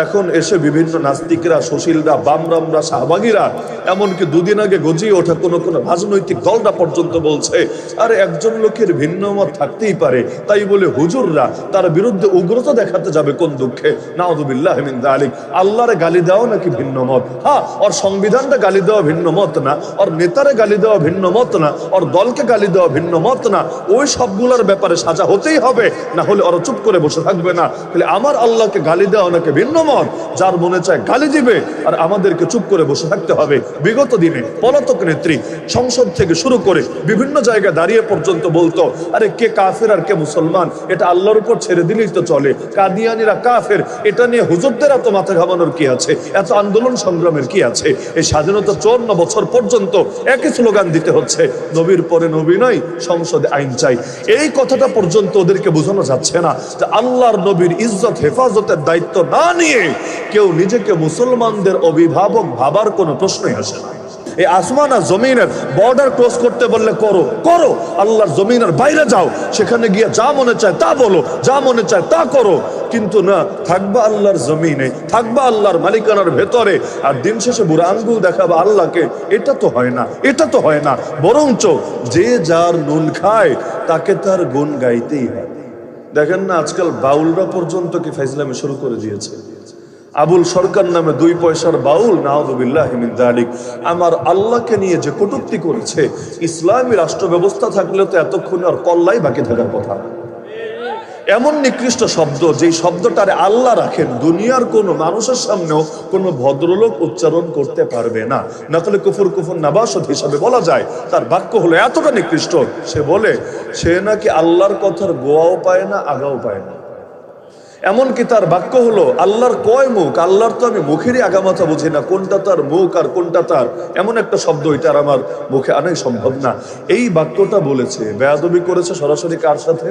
এখন এসে বিভিন্ন নাস্তিকরা, সুশীলরা, বামরামরা, শাহবাগীরা, এমনকি দুদিন আগে গজিয়ে ওঠা কোনো কোনো রাজনৈতিক দলটা পর্যন্ত বলছে, আরে একজন লোকের ভিন্ন মত থাকতেই পারে, তাই বলে হুজুররা তার বিরুদ্ধে উগ্রতা দেখাতে যাবে কোন দুঃখে? নাউদুবিল্লাহ যালিক আল্লাহরে গালি দেওয়া নাকি ভিন্ন মত হ্যাঁ ওর সংবিধানটা গালি দেওয়া ভিন্ন মত না, ওর নেতারে গালি দেওয়া ভিন্ন মত না, ওর দলকে গালি দেওয়া ভিন্ন মত না, ওই সবগুলোর ব্যাপারে সাজা হতেই হবে, না হলে ওরা চুপ করে বসে থাকবে না। তাহলে আমার আল্লাহকে গালি দেওয়া নাকি ভিন্ন মত যার মনে চায় গালি দিবে, আর আমাদেরকে চুপ করে বসে থাকতে হবে। বিগত দিনে পলাতক নেত্রী সংসদ থেকে শুরু করে বিভিন্ন জায়গায় দাঁড়িয়ে পর্যন্ত বলতো, আরে কে কাফের আর কে মুসলমান? এটা আল্লাহর উপর ছেড়ে দিলেই তো চলে। কাদিয়ানিরা কাফের, এটা নিয়ে হুজুরদের এত মাথা ঘামানোর কি আছে? এত আন্দোলন সংগ্রামের কি আছে? এই স্বাধীনতা চুয়ান্ন বছর পর্যন্ত একই স্লোগান দিতে হচ্ছে। নবীর পরে নবী নয়, সংসদে আইন চাই। এই কথাটা পর্যন্ত ওদেরকে বোঝানো যাচ্ছে না যে আল্লাহর নবীর ইজ্জত, হেফাজতের দায়িত্ব না নিয়ে কেউ নিজেকে মুসলমানদের অভিভাবক ভাবার কোনো প্রশ্নই আসে না। এই আসমান আর জমিনের বর্ডার ক্রস করতে বললে করো করো। আল্লাহর জমিনের বাইরে যাও, সেখানে গিয়ে যা মনে চায় তা বলো, যা মনে চায় তা করো। কিন্তু না, থাকবা আল্লাহর জমিনে, থাকবা আল্লাহর মালিকানার ভেতরে, আর দিন শেষে বুড়া আঙ্গুল দেখাবা আল্লাহকে, এটা তো হয় না, এটা তো হয় না। বরঞ্চ যে যার নুন খায়, তাকে তার গুণ গাইতেই হয়। দেখেন না, আজকাল বাউলরা পর্যন্ত কি ফাইজলামি শুরু করে দিয়েছে আবুল সরকার নামে দুই পয়সার বাউল নাহদুবিল্লাহ দালিক আমার আল্লাহকে নিয়ে যে কটূক্তি করেছে, ইসলামী রাষ্ট্র ব্যবস্থা থাকলে তো এতক্ষণ আর কল্লাই বাকি থাকার কথা না। এমন নিকৃষ্ট শব্দ, যেই শব্দটার আল্লাহ রাখেন, দুনিয়ার কোন মানুষের সামনেও কোনো ভদ্রলোক উচ্চারণ করতে পারবে না। নকলে কুফুর কুফুর নাবাসদ হিসাবে বলা যায়, তার বাক্য হলো এতটা নিকৃষ্ট। সে বলে, সে নাকি আল্লাহর কথার গোয়াও পায় না, আগাও পায় না। এমনকি তার বাক্য হলো, আল্লাহর কয় মুখ? আল্লাহর তো আমি মুখেরই আগামাথা বুঝি না, কোনটা তার মুখ আর কোনটা তার। এমন একটা শব্দ এটার আমার মুখে আনাই সম্ভব না। এই বাক্যটা বলেছে, বেয়াদবি করেছে সরাসরি কার সাথে?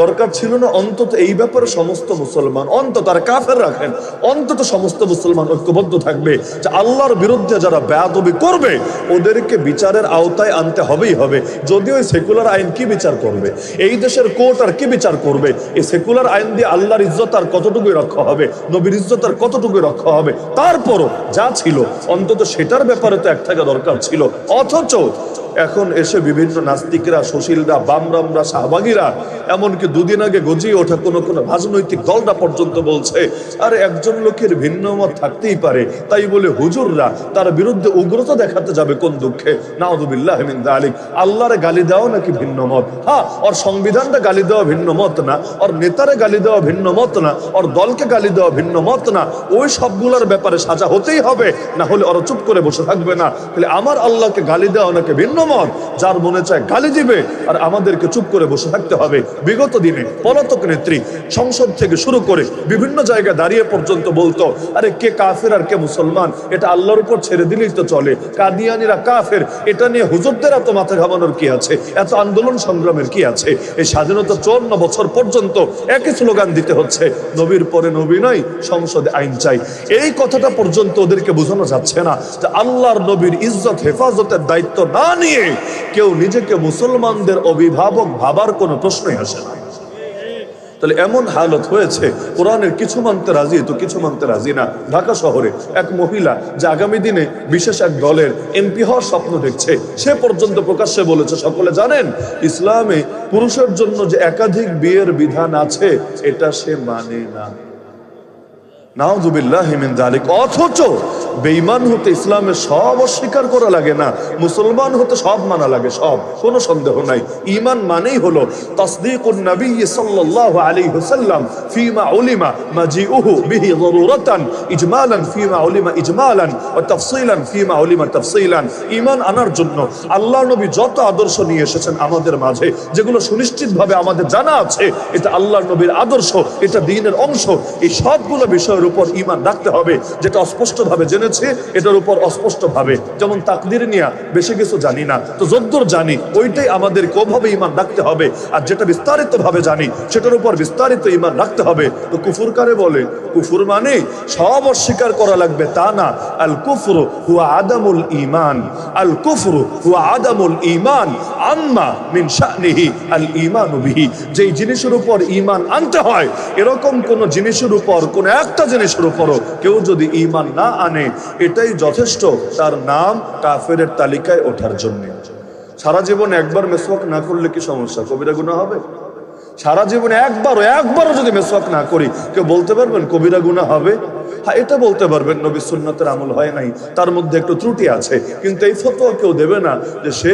দরকার ছিল না অন্তত এই ব্যাপারে সমস্ত মুসলমান, অন্তত আর কাফের রাখেন, অন্তত সমস্ত মুসলমান ঐক্যবদ্ধ থাকবে যে আল্লাহর বিরুদ্ধে যারা বেয়াদবি করবে, ওদেরকে বিচারের আওতায় আনতে হবেই হবে। যদিও সেকুলার আইন কি বিচার করবে? এই দেশের কোর্ট আর কি বিচার করবে? এই সেকুলার আইন দিয়ে আল্লাহর ইজ্জত আর কতটুকুই রক্ষা হবে? নবীর ইজ্জত আর কতটুকুই রক্ষা হবে? তারপরও যা ছিল, অন্তত সেটার ব্যাপারে তো এক থাকা দরকার ছিল। অথচ এখন এসে বিভিন্ন নাস্তিকরা, সুশীলরা, বামরামরা, শাহবাগীরা, এমনকি দুদিন আগে গজিয়ে ওঠা কোনো কোনো রাজনৈতিক দলটা পর্যন্ত বলছে, আর একজন লোকের ভিন্ন মত থাকতেই পারে, তাই বলে হুজুররা তার বিরুদ্ধে উগ্রতা দেখাতে যাবে কোন দুঃখে। নাউদুবিল্লাহ যালিক আল্লাহরে গালি দেওয়া নাকি ভিন্ন মত হ্যাঁ ওর সংবিধানটা গালি দেওয়া ভিন্ন মত না, ওর নেতারে গালি দেওয়া ভিন্ন মত না, ওর দলকে গালি দেওয়া ভিন্ন মত না, ওই সবগুলোর ব্যাপারে সাজা হতেই হবে, না হলে ওরা চুপ করে বসে থাকবে না। তাহলে আমার আল্লাহকে গালি দেওয়া নাকি ভিন্ন মত যার মনে চায় গালি দিবে, আর আমাদেরকে চুপ করে বসে থাকতে হবে। বিগত দিনে পলাতক নেত্রী সংসদ থেকে শুরু করে বিভিন্ন জায়গায় দাঁড়িয়ে পর্যন্ত বলতো, আরে কে কাফের আর কে মুসলমান? এটা আল্লাহর উপর ছেড়ে দিলেই তো চলে। কাদিয়ানিরা কাফের, এটা নিয়ে হুজুরদের এত মাথা ঘামানোর কি আছে? এত আন্দোলন সংগ্রামের কি আছে? এই স্বাধীনতা চুয়ান্ন বছর পর্যন্ত একই স্লোগান দিতে হচ্ছে, নবীর পরে নবী নয়, সংসদে আইন চাই। এই কথাটা পর্যন্ত ওদেরকে বোঝানো যাচ্ছে না যে আল্লাহর নবীর ইজ্জত, হেফাজতের দায়িত্ব না নিয়ে কেউ নিজেকে মুসলমানদের অভিভাবক ভাবার কোনো প্রশ্নই আসে না। তাহলে এমন হালত হয়েছে, কোরআনের কিছু মানতে রাজি, তো কিছু মানতে রাজি না। ঢাকা শহরে এক মহিলা যে আগামী দিনে বিশেষ এক দলের এমপি হওয়ার স্বপ্ন দেখছে, সে পর্যন্ত প্রকাশ্যে বলেছে, সকলে জানেন, ইসলামে পুরুষের জন্য যে একাধিক বিয়ের বিধান আছে, এটা সে মানে না। অথচ হতে ইসলামের সব অস্বীকার করা লাগে না, মুসলমান হতে সব মানা লাগে, সব। কোনো সন্দেহ নাই। ঈমান মানেই হলো ঈমান আনার জন্য আল্লাহ নবী যত আদর্শ নিয়ে এসেছেন আমাদের মাঝে, যেগুলো সুনিশ্চিতভাবে আমাদের জানা আছে, এটা আল্লাহ নবীর আদর্শ, এটা দ্বীনের অংশ, এই সবগুলো বিষয়ের উপর ঈমান রাখতে হবে, যেটা স্পষ্টভাবে জেনে জেনেছি, এটার উপর অস্পষ্ট ভাবে যেমন তাকদির নিয়া, বেশি কিছু জানি না। তো যদ্দূর জানি, ওইটাই আমাদের কোভাবে ইমান রাখতে হবে। আর যেটা বিস্তারিত ভাবে জানি, সেটার উপর বিস্তারিত ইমান রাখতে হবে। তো কুফুর কারে বলে? কুফুর মানে সব অস্বীকার করা লাগবে তা না। আল কুফরু হুয়া আদামুল ইমান আল কুফরু হুয়া আদামুল ইমান আম্মা মিন শানিহি, আল ঈমানু বিহি। যেই জিনিসের উপর ঈমান আনতে হয়, এরকম কোন জিনিসের উপর কোন একটা জিনিসের উপরও কেউ যদি ইমান না আনে, এটাই যথেষ্ট। তার নাম কাফেরের তালিকায় ওঠার জন্য। সারা জীবন একবার মেসওয়াক না করলে কি সমস্যা? কবিরা গুণা হবে? সারা জীবনে একবারও একবারও যদি মেসওয়াক না করি, কেউ বলতে পারবেন কবিরা গুণা হবে? হ্যাঁ এটা বলতে পারবেন, নবী সুন্নতের আমল হয় নাই, তার মধ্যে একটু ত্রুটি আছে, কিন্তু এই ফতোয়া কেউ দেবে না যে সে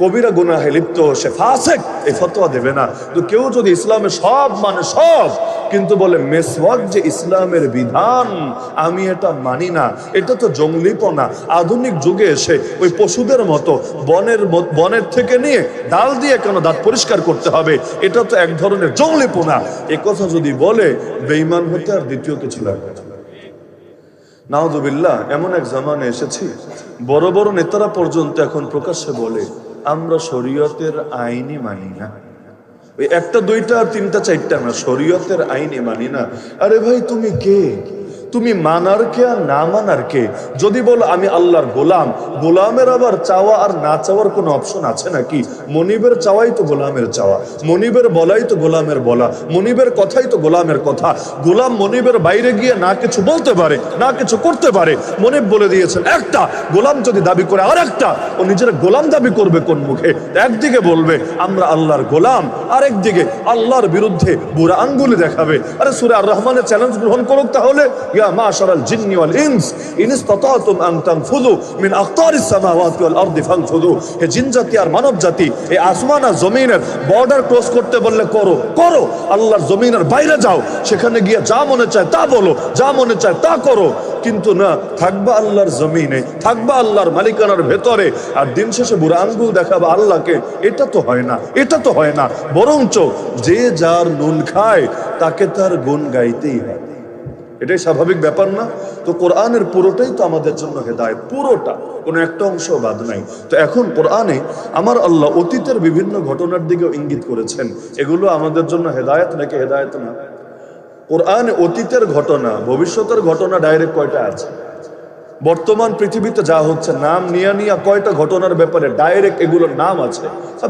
কবিরা গুনাহে লিপ্ত, সে ফাসেক, এই ফতোয়া দেবে না। তো কেউ যদি ইসলামে সব মানে সব, কিন্তু বলে মেসওয়াক যে ইসলামের বিধান, আমি এটা মানি না, এটা তো জঙ্গলিপনা। আধুনিক যুগে এসে ওই পশুদের মতো, বনের বনের থেকে নিয়ে ডাল দিয়ে কেন দাঁত পরিষ্কার করতে হবে, এটা তো এক ধরনের জঙ্গলিপনা। এ কথা যদি বলে বেইমান হতে আর দ্বিতীয় কিছু লাগবে নাওদুবিল্লাহ এমন এক জামানে এসেছি, বড় বড় নেতারা পর্যন্ত এখন প্রকাশ্যে বলে, আমরা শরীয়তের আইনই মানি না। একটা, দুইটা, তিনটা, চারটা না শরীয়তের আইনে মানি না। আরে ভাই, তুমি কে? তুমি মানার কে আর না মানার কে? যদি বলো আমি আল্লাহর গোলাম, গোলামের আবার চাওয়া আর না চাওয়ার কোনো অপশন আছে নাকি? মনিবের চাওয়াই তো গোলামের চাওয়া, মনিবের বলাই তো গোলামের বলা, মনিবের কথাই তো গোলামের কথা। গোলাম মনিবের বাইরে গিয়ে না কিছু বলতে পারে, না কিছু করতে পারে। মনিব বলে দিয়েছেন, একটা, গোলাম যদি দাবি করে আর একটা ও নিজের গোলাম দাবি করবে কোন মুখে? একদিকে বলবে, আমরা আল্লাহর গোলাম। আরেকদিকে, আল্লাহর বিরুদ্ধে বুড়া আঙ্গুলি দেখাবে। আরে সুরে আর রহমানের চ্যালেঞ্জ গ্রহণ করুক তাহলে। জিন্নি ওয়াল ইনস, ইন ইসতাতাতুম আন তানফুযু মিন আকতারিস সামাওয়াতি ওয়াল আরদি ফানফুযু। হে জিন জাতি আর মানব জাতি এই আসমান আর জমিনের বর্ডার ক্রস করতে বললে করো করো। আল্লাহর জমিনের বাইরে যাও, সেখানে গিয়ে যা মনে চায় তা বলো, যা মনে চায় তা করো। কিন্তু না, থাকবা আল্লাহর জমিনে, থাকবা আল্লাহর মালিকানার ভেতরে, আর দিন শেষে বুড়া আঙ্গুল দেখাবা আল্লাহকে, এটা তো হয় না, এটা তো হয় না। বরঞ্চ যে যার নুন খায়, তাকে তার গুণ গাইতেই হয়। এটাই স্বাভাবিক ব্যাপার না। তো কোরআনের পুরোটাই তো আমাদের জন্য হেদায়ত, পুরোটা। কোনো একটা অংশ বাদ নাই। তো এখন কোরআনে আমার আল্লাহ অতীতের বিভিন্ন ঘটনার দিকেও ইঙ্গিত করেছেন। এগুলো আমাদের জন্য হেদায়ত নাকি হেদায়ত না? কোরআনে অতীতের ঘটনা, ভবিষ্যতের ঘটনা ডাইরেক্ট কয়টা আছে? বর্তমান পৃথিবীতে যা হচ্ছে, নাম নিয়া নিয়া কয়টা ঘটনার ব্যাপারে ডাইরেক্ট এগুলোর নাম আছে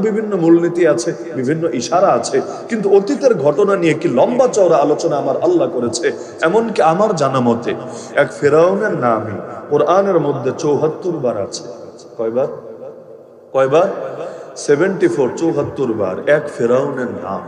বিভিন্ন মূলনীতি আছে, বিভিন্ন ইশারা আছে, কিন্তু অতীতের ঘটনা নিয়ে কি লম্বা চওড়া আলোচনা আমার আল্লাহ করেছে, এমনকি আমার জানা মতে, এক ফেরাউনের নামই কোরআনের মধ্যে চৌহাত্তর বার আছে। কয়বার? কয়বার? সেভেন্টি ফোর চৌহাত্তর বার, এক ফেরাউনের নাম।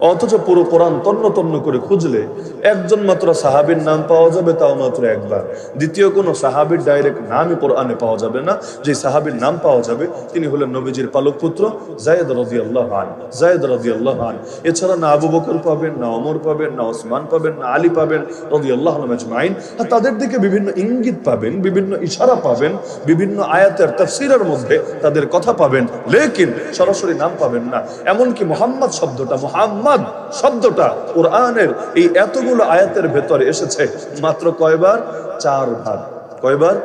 অথচ পুরো কোরআন তন্ন তন্ন করে খুঁজলে একজন মাত্র সাহাবীর নাম পাওয়া যাবে, তাও মাত্র একবার। দ্বিতীয় কোনো সাহাবীর ডাইরেক্ট নামই কোরআনে পাওয়া যাবে না। যে সাহাবীর নাম পাওয়া যাবে, তিনি হলেন নবীজির পালক পুত্র জায়দ রদি আল্লাহ আন জায়দ রদি আল্লাহ আন এছাড়া না আবু বকর পাবেন, না অমর পাবেন, না ওসমান পাবেন, না আলী পাবেন রদি আল্লাহ আজমাইন। আর তাদের দিকে বিভিন্ন ইঙ্গিত পাবেন, বিভিন্ন ইশারা পাবেন, বিভিন্ন আয়াতের তফসিরের মধ্যে তাদের কথা পাবেন। লেকিন সরাসরি নাম পাবেন না। এমনকি মোহাম্মদ শব্দটা, মোহাম্মদ শব্দটা কোরআনের এই এতগুলো আয়াতের ভেতরে এসেছে। মাত্র কয়বার? চারবার। কয়বার?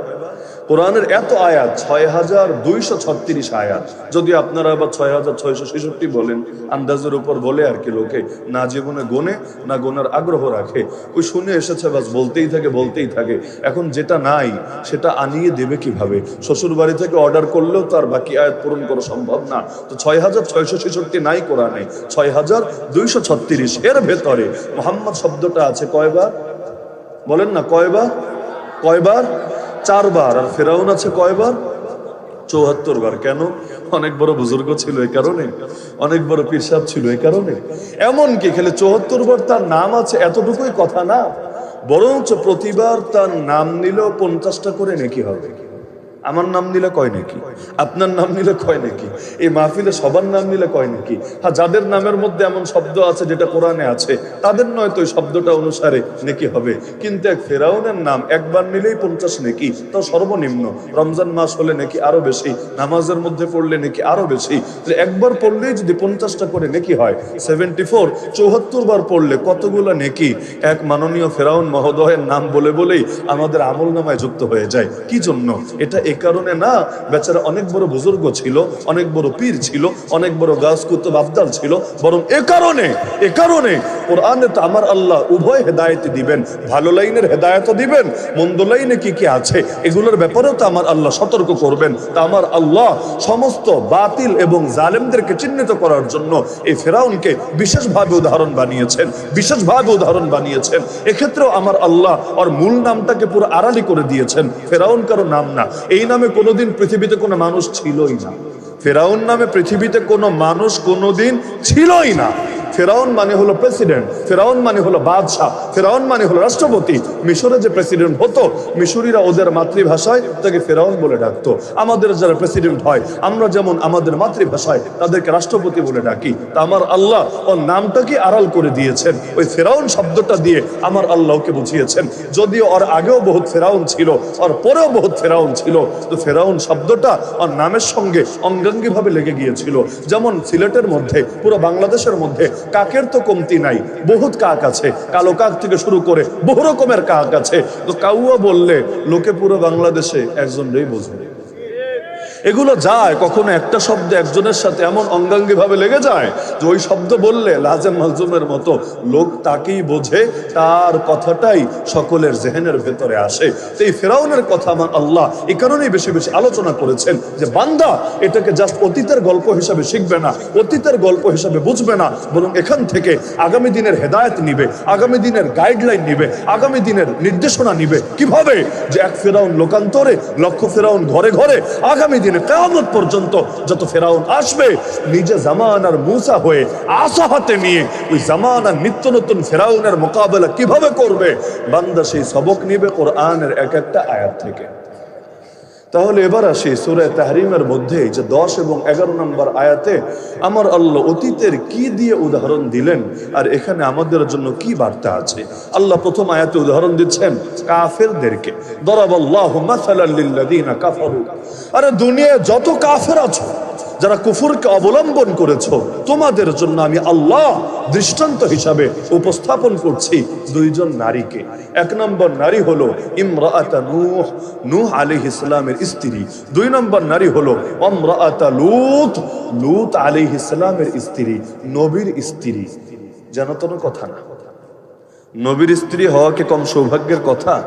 কোরআনের এত আয়াত ছয় হাজার দুইশো ছত্রিশ আয়াত। যদি আপনারা আবার ছয় হাজার ছয়শো ছেষট্টি বলেন, আন্দাজের উপর বলে আর কি লোকে, না জীবনে গোনে, না গোনার আগ্রহ রাখে। ওই শুনে এসেছে বাস, বলতেই থাকে বলতেই থাকে। এখন যেটা নাই, সেটা আনিয়ে দেবে কীভাবে? শ্বশুর বাড়ি থেকে অর্ডার করলেও তো আর বাকি আয়াত পূরণ করা সম্ভব না। তো ছয় হাজার ছয়শো ছেষট্টি নাই কোরআনে ছয় হাজার দুইশো ছত্রিশ এর ভেতরে। মোহাম্মদ শব্দটা আছে কয়বার? বলেন না, কয়বার? কয়বার? চারবার, আর ফেরাউন আছে কয়বার? চৌহাত্তর বার কেন? অনেক বড় বুজুর্গ ছিল এই কারণে। অনেক বড় পিরসাব ছিল এই কারণে। এমন কি খেলে চৌহাত্তর বার তার নাম আছে, এতটুকুই কথা না। বরঞ্চ প্রতিবার তার নাম নিলেও পঞ্চাশটা করে নাকি হবে। আমার নাম নিলে কয় নাকি? আপনার নাম নিলে কয় নাকি? এই মাহফিলে সবার নাম নিলে কয় নাকি? হ্যাঁ যাদের নামের মধ্যে এমন শব্দ আছে যেটা কোরআনে আছে, তাদের নয় তো ওই শব্দটা অনুসারে নেকি হবে। কিন্তু এক ফেরাউনের নাম একবার নিলেই পঞ্চাশ নেকি তো সর্বনিম্ন। রমজান মাস হলে নাকি আরও বেশি, নামাজের মধ্যে পড়লে নাকি আরও বেশি। একবার পড়লেই যদি পঞ্চাশটা করে নেকি হয় সেভেন্টি ফোর চৌহাত্তর বার পড়লে কতগুলো নেকি? এক মাননীয় ফেরাউন মহোদয়ের নাম বলে বলেই আমাদের আমল নামায় যুক্ত হয়ে যায়। কি জন্য? এটা এ কারণে না, বেচারা অনেক বড় বুজুর্গ ছিল, অনেক বড় পীর ছিল, অনেক বড় গাছ কুতুব আবদাল ছিল। বরং এ কারণে এ কারণে কোরআনে তো আমার আল্লাহ উভয় হেদায়েত দিবেন, ভালো লাইনের হেদায়ত দিবেন, মন্দ লাইনে কি কি আছে, এগুলোর ব্যাপারেও তো আমার আল্লাহ সতর্ক করবেন। তা আমার আল্লাহ সমস্ত বাতিল এবং জালেমদেরকে চিহ্নিত করার জন্য এই ফেরাউনকে বিশেষভাবে উদাহরণ বানিয়েছেন, বিশেষভাবে উদাহরণ বানিয়েছেন। এক্ষেত্রেও আমার আল্লাহ ওর মূল নামটাকে পুরো আড়ালি করে দিয়েছেন। ফেরাউন কারও নাম না। এই নামে কোনোদিন পৃথিবীতে কোনো মানুষ ছিলই না। ফেরাউন নামে পৃথিবীতে কোনো মানুষ কোনোদিন ছিলই না। ফেরাউন মানে হলো প্রেসিডেন্ট, ফেরাউন মানে হলো বাদশাহ, ফেরাউন মানে হলো রাষ্ট্রপতি। মিশরে যে প্রেসিডেন্ট হতো, মিশরীরা ওদের মাতৃভাষায় তাকে ফেরাউন বলে ডাকতো। আমাদের যারা প্রেসিডেন্ট হয়, আমরা যেমন আমাদের মাতৃভাষায় তাদেরকে রাষ্ট্রপতি বলে ডাকি, তা আমার আল্লাহ ওর নামটাকে আড়াল করে দিয়েছেন। ওই ফেরাউন শব্দটা দিয়ে আমার আল্লাহকে বুঝিয়েছেন। যদিও ওর আগেও বহুত ফেরাউন ছিল, ওর পরেও বহুত ফেরাউন ছিল, তো ফেরাউন শব্দটা ওর নামের সঙ্গে অঙ্গাঙ্গিভাবে লেগে গিয়েছিল। যেমন সিলেটের মধ্যে, পুরো বাংলাদেশের মধ্যে কাকের তো কমতি নাই, বহুত কাক আছে। কালো কাক থেকে শুরু করে বহু রকমের কাক আছে। তো কাউয়া বললে লোকে পুরো বাংলাদেশে একজনই বোঝে। এগুলো যায়, কখনো একটা শব্দ একজনের সাথে এমন অঙ্গাঙ্গি ভাবে লেগে যায় যে ওই শব্দ বললে লাজেম মাজুমের মতো লোক তাকেই বোঝে, তার কথাটাই সকলের জেহেনের ভেতরে আসে। তো এই ফেরাউনের কথা আমার আল্লাহ এই কারণেই বেশি বেশি আলোচনা করেছেন যে, বান্দা, এটাকে জাস্ট অতীতের গল্প হিসাবে শিখবে না, অতীতের গল্প হিসাবে বুঝবে না, বরং এখান থেকে আগামী দিনের হেদায়েত নিবে, আগামী দিনের গাইডলাইন নিবে, আগামী দিনের নির্দেশনা নিবে। কীভাবে? যে এক ফেরাউন লোকান্তরে, লক্ষ ফেরাউন ঘরে ঘরে, আগামী দিনে কেয়ামত পর্যন্ত যত ফেরাউন আসবে, নিজে জামানার মুসা হয়ে আশা হাতে নিয়ে ওই জামানার নিত্য নতুন ফেরাউনের মোকাবেলা কীভাবে করবে? বান্দা সেই সবক নিবে কোরআনের এক একটা আয়াত থেকে। তাহলে এবার আসি সুরে তাহরিমের মধ্যে যে দশ এবং এগারো নম্বর আয়াতে, আমার আল্লাহ অতীতের কি দিয়ে উদাহরণ দিলেন আর এখানে আমাদের জন্য কি বার্তা আছে? আল্লাহ প্রথম আয়াতে উদাহরণ দিচ্ছেন, কাফেরদেরকে, দরাবল্লাহ আরে দুনিয়ায় যত কাফের আছো যারা কুফুরকে অবলম্বন করেছ, তোমাদের জন্য আমি আল্লাহ দৃষ্টান্ত হিসাবে উপস্থাপন করছি দুইজন নারীকে। এক নম্বর নারী হলো ইমরাআতা নূহ নূহ আলাইহিস ইসলামের স্ত্রী। দুই নম্বর নারী হলো অমরাআতা লূত, লুত আলাইহিস ইসলামের স্ত্রী, নবীর স্ত্রী। যেন তো কথা না। নবীর স্ত্রী হওয়া কি কম সৌভাগ্যের কথা?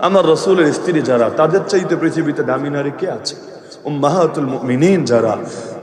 আমার রসুলের স্ত্রী যারা, তাদের চাইতে পৃথিবীতে দামি নারী কে আছে? উম্মাহাতুল মুমিনিন যারা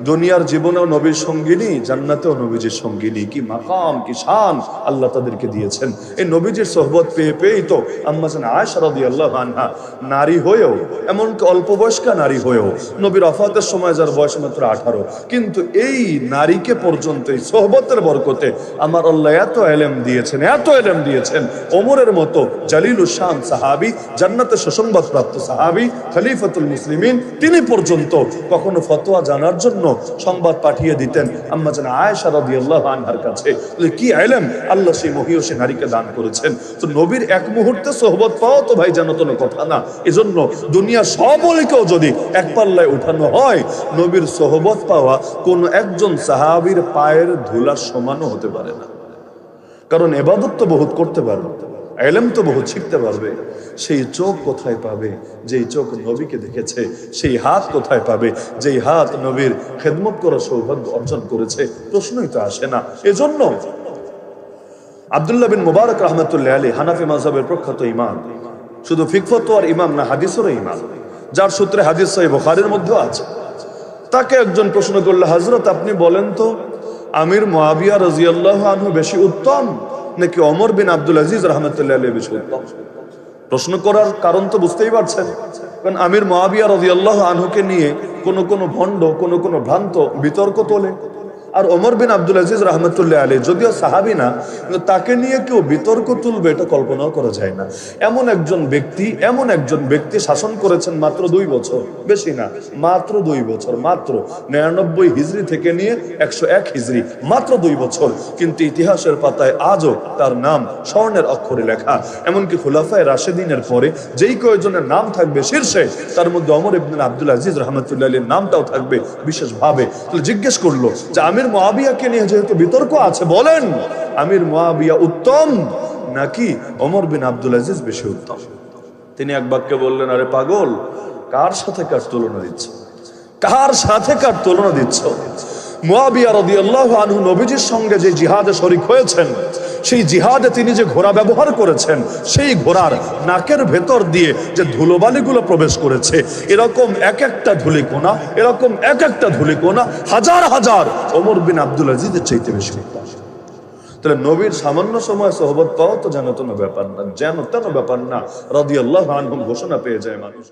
দুনিয়ার জীবনেও নবীর সঙ্গিনী, জান্নাতেও নবীজির সঙ্গিনী। কি মাকাম, কি শান আল্লাহ তাদেরকে দিয়েছেন। এই নবীজির সোহবত পেয়ে পেয়েই তো আম্মা জান আয়েশা রাদিয়াল্লাহু আনহা নারী হয়েও, এমনকি অল্প বয়স্কা নারী হয়েও, নবীর অফাতের সময় যার বয়স মাত্র আঠারো। কিন্তু এই নারীকে পর্যন্ত, এই সোহবতের বরকতে আমার আল্লাহ এত এলেম দিয়েছেন, এত এলেম দিয়েছেন। ওমরের মতো জালিল শান সাহাবি, জান্নাতে সুসংবাদ প্রাপ্ত সাহাবি, খলিফাতুল মুসলিমিন, তিনি পর্যন্ত কখনো ফতোয়া জানার জন্য সংবাদ পাঠিয়ে দিতেন। আম্মা জান আয়েশা রাদিয়াল্লাহু আনহার কাছে। কি আইলেম? আল্লাহ সেই মহিয়সী নারীকে দান করেছেন। তো নবীর এক মুহূর্তে সোহবত পাওয়া তো ভাই যেন কোনো কথা না। এজন্য দুনিয়ার সব অলিকেও যদি এক পাল্লায় উঠানো হয়, নবীর সোহবত পাওয়া কোন একজন সাহাবীর পায়ের ধুলার সমানও হতে পারে না। কারণ এবাদত তো বহুত করতে পারবে এলেম তো বহুত শিখতে পারবে সেই চোখ কোথায় পাবে? যেই চোখ নবীকে দেখেছে, সেই হাত কোথায় পাবে? যেই হাত নবীর খেদমত করার সৌভাগ্য অর্জন করেছে, প্রশ্নই তো আসে না। এজন্য আবদুল্লাহ বিন মুবারক রহমতুল্লাহ আলী হানাফি মাযহাবের প্রখ্যাত ইমাম। শুধু ফিকফত আর ইমাম না, হাদিসেরও ইমাম। যার সূত্রে হাদিস সহি বুখারীর মধ্যেও আছে। তাকে একজন প্রশ্ন করলে হজরত আপনি বলেন তো, আমির মুয়াবিয়া রাজিয়াল্লাহু আনহু বেশি উত্তম? নাকি অমর বিন আব্দুল আজিজ রহমতুল্লাহ বেশি উত্তম প্রশ্ন করার কারণ তো বুঝতেই পারছেন। কারণ আমির মহাবিয়া রবি আল্লাহ আনহুকে নিয়ে কোনো কোনো ভণ্ড, কোনো কোনো ভ্রান্ত বিতর্ক তোলে। আর ওমর বিন আব্দুল আজিজ রহমতুল্লাহ আলী যদিও সাহাবি না, কিন্তু তাকে নিয়ে কেউ বিতর্ক তুলবে এটা কল্পনাও করা যায় না। এমন একজন ব্যক্তি, এমন একজন ব্যক্তি শাসন করেছেন মাত্র দুই বছর, বেশি না, মাত্র দুই বছর, মাত্র নিরানব্বই হিজড়ি থেকে নিয়ে একশো এক হিজড়ি মাত্র দুই বছর, কিন্তু ইতিহাসের পাতায় আজও তার নাম স্বর্ণের অক্ষরে লেখা। এমনকি খুলাফায় রাশেদিনের পরে যেই কয়েকজনের নাম থাকবে শীর্ষে, তার মধ্যে অমর ইবনুল আব্দুল আজিজ রহমতুল্লাহ আলীর নামটাও থাকবে বিশেষভাবে। জিজ্ঞেস করল যে আমির মোয়াবিয়াকে নিয়ে যেহেতু বিতর্ক আছে, বলেন, আমির মহাবিয়া উত্তম নাকি অমর বিন আব্দুল আজিজ বেশি উত্তম? তিনি এক বাক্যে বললেন, আরে পাগল, কার সাথে কার তুলনা দিচ্ছ? কার সাথে কার তুলনা দিচ্ছ? মহাবিয়া রদি আল্লাহ আনহু নবীজির সঙ্গে যে জিহাদে শরিক হয়েছেন সেই জিহাদে তিনি যে ঘোড়া ব্যবহার করেছেন, সেই ঘোড়ার নাকের ভেতর দিয়ে যে ধুলোবালিগুলো প্রবেশ করেছে, এরকম এক একটা ধুলিকোনা এরকম এক একটা ধুলিকোনা হাজার হাজার ওমর বিন আব্দুল আজিজের চাইতে বেশি তাহলে নবীর সামান্য সময় সোহবত পাওয়া তো যেন তেন ব্যাপার না, যেন তেন ব্যাপার না, রাদিয়াল্লাহু আনহুম ঘোষণা পেয়ে যায় মানুষ।